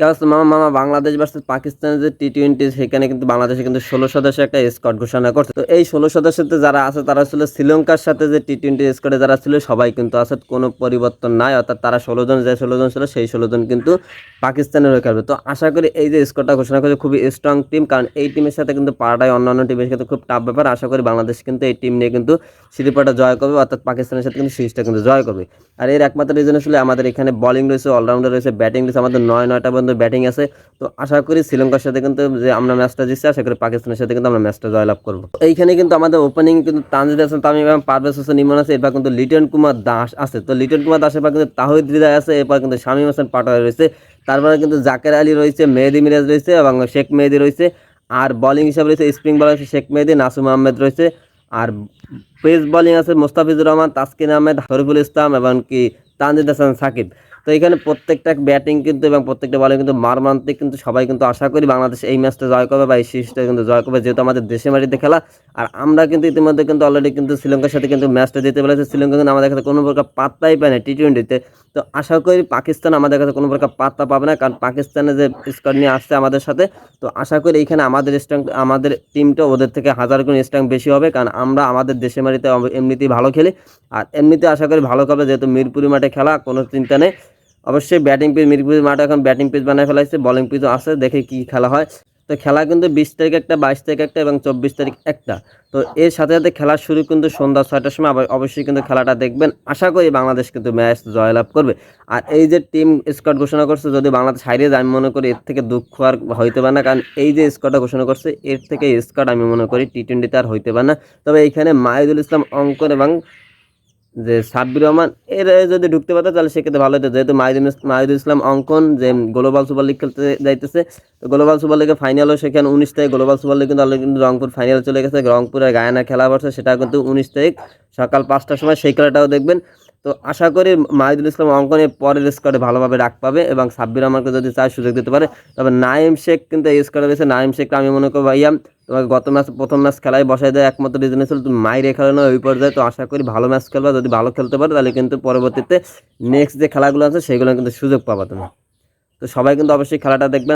কেমন মামা মামা, বাংলাদেশ ভার্সেস পাকিস্তানের যে টি টোয়েন্টি সেখানে কিন্তু বাংলাদেশে কিন্তু ষোলো সদস্য একটা স্কট ঘোষণা করছে। তো এই ষোলো সদস্যতে যারা আছে, তারা ছিল শ্রীলঙ্কার সাথে যে টি টোয়েন্টি স্কোয়াডে যারা ছিল, সবাই কিন্তু আছে, কোনো পরিবর্তন নাই। অর্থাৎ তারা ষোলো জন, যে ষোলো জন ছিল, সেই ষোলো জন কিন্তু পাকিস্তানের হয়ে খেলবে। তো আশা করি এই যে স্কোরটা ঘোষণা করেছে, খুবই স্ট্রং টিম কারণ এই টিমের সাথে কিন্তু পাড়াটায় অন্যান্য টিমের সাথে খুব টাফ ব্যাপার। আশা করি বাংলাদেশ কিন্তু এই টিম নিয়ে কিন্তু সিরিপাটা জয় করবে, অর্থাৎ পাকিস্তানের সাথে কিন্তু সিরিজটা কিন্তু জয় করবে। আর এর একমাত্র রিজন আসলে আমাদের এখানে বলিং রয়েছে অলরাউন্ডার রয়েছে ব্যাটিং রয়েছে, আমাদের নয়, নয়টা পর্যন্ত ব্যাটিং আছে। তো আশা করি শ্রীলঙ্কার সাথে কিন্তু যে আমরা ম্যাচটা জিতছি, আশা করি পাকিস্তানের সাথে কিন্তু আমরা ম্যাচটা জয়লাভ করব। এইখানে কিন্তু আমাদের ওপেনিং কিন্তু তানজিদ হাসান, তামিম এবং পারভেজ হোসেন ইমন আছে এবার কিন্তু লিটন কুমার দাস আছে। তো লিটন কুমার দাসের পর কিন্তু তাহিদ হৃদয় আছে, এরপর কিন্তু শামীম হাসান পাটোয়ারি রয়েছে। তারপরে কিন্তু জাকের আলী রয়েছে, মেহেদি মিরাজ রয়েছে এবং শেখ মেহেদি রয়েছে। আর বোলিং হিসাবে রয়েছে স্প্রিং বলার আছে শেখ মেহেদি, নাসুম আহমেদ রয়েছে। আর পেস বোলিং আছে মোস্তাফিজুর রহমান, তাসকিন আহমেদ, শরীফুল ইসলাম এবং কি তানজিদ হাসান সাকিব। তো এখানে প্রত্যেকটা ব্যাটিং কিন্তু এবং প্রত্যেকটা বলে কিন্তু মারমান্তিক কিন্তু সবাই কিন্তু আশা করি বাংলাদেশ এই ম্যাচটা জয় করবে বা এই সিরিজটা কিন্তু জয় করবে, যেহেতু আমাদের দেশে মাটিতে খেলা। আর আমরা কিন্তু ইতিমধ্যে কিন্তু অলরেডি কিন্তু শ্রীলঙ্কার সাথে কিন্তু ম্যাচটা জিতে পেরেছে শ্রীলঙ্কা কিন্তু আমাদের কাছে কোনো প্রকার পাত্তাই পায় না টি টোয়েন্টিতে তো আশা করি পাকিস্তান আমাদের কাছে কোনো প্রকার পাত্তা পাবে না, কারণ পাকিস্তানে যে স্কোয়াড নিয়ে আসছে আমাদের সাথে, তো আশা করি এইখানে আমাদের স্ট্রাং আমাদের টিমটা ওদের থেকে হাজার গুণ স্ট্রাং বেশি হবে, কারণ আমরা আমাদের দেশে মাটিতে এমনিতেই ভালো খেলি। আর এমনিতে আশা করি ভালো করবে, যেহেতু মিরপুরি মাঠে খেলা, কোনো চিন্তা নেই। অবশ্যই ব্যাটিং পিচ মিরপুর মাঠে এখন ব্যাটিং পিচ বানায় ফেলাইছে বলিং পিচও আছে, দেখে কি খেলা হয়। তো খেলা কিন্তু বিশ তারিখ একটা, বাইশ তারিখ একটা এবং চব্বিশ তারিখ একটা। তো এর সাথে সাথে খেলা শুরু কিন্তু সন্ধ্যা ছয়টার সময় অবশ্যই কিন্তু খেলাটা দেখবেন। আশা করি বাংলাদেশ কিন্তু ম্যাচ জয়লাভ করবে। আর এই যে টিম স্কোয়াড ঘোষণা করছে, যদি বাংলাদেশ হারিয়ে যায়, আমি মনে করি এর থেকে দুঃখ আর হইতে পারে না, কারণ এই যে স্কোয়াডটা ঘোষণা করছে, এর থেকে স্কোয়াড আমি মনে করি টি টোয়েন্টিতে আর হইতে পারে না। তবে এইখানে মাহিদুল ইসলাম অঙ্কন এবং যে সাব্বির রহমান, এর যদি ঢুকতে পারতো, তাহলে সেক্ষেত্রে ভালো হতো। যেহেতু মাহিদুল মাহিদুল ইসলাম অঙ্কন যে গ্লোবাল সুপার লিগ খেলতে যাইতেছে, তো গ্লোবাল সুপার লিগের ফাইনালও সেখানে উনিশ তারিখ। গ্লোবাল সুপার লিগ কিন্তু কিন্তু রংপুর ফাইনাল চলে গেছে। রংপুরের গায়না খেলা বসে সেটা কিন্তু উনিশ তারিখ সকাল পাঁচটার সময়। সেই খেলাটাও দেখবেন। তো আশা করি মাহিদুল ইসলাম অঙ্কনে পরের স্কোয়াডে ভালোভাবে রাখ পাবে এবং সাব্বির রহমানকে যদি চায় সুযোগ দিতে পারে। তবে নাইম শেখ কিন্তু এই স্কোয়াডে রয়েছে। নাইম শেখকে আমি মনে করি ভাইয়া, তোমাকে গত ম্যাচ, প্রথম ম্যাচ খেলায় বসাই দেয় একমাত্র রিজনে ছিল তুমি মাইরে না, ওই পর্যায়ে। তো আশা করি ভালো ম্যাচ খেলবা, যদি ভালো খেলতে পারো, তাহলে কিন্তু পরবর্তীতে নেক্সট যে খেলাগুলো আছে, সেগুলো কিন্তু সুযোগ পাবা তুমি। তো সবাই কিন্তু অবশ্যই খেলাটা দেখবেন।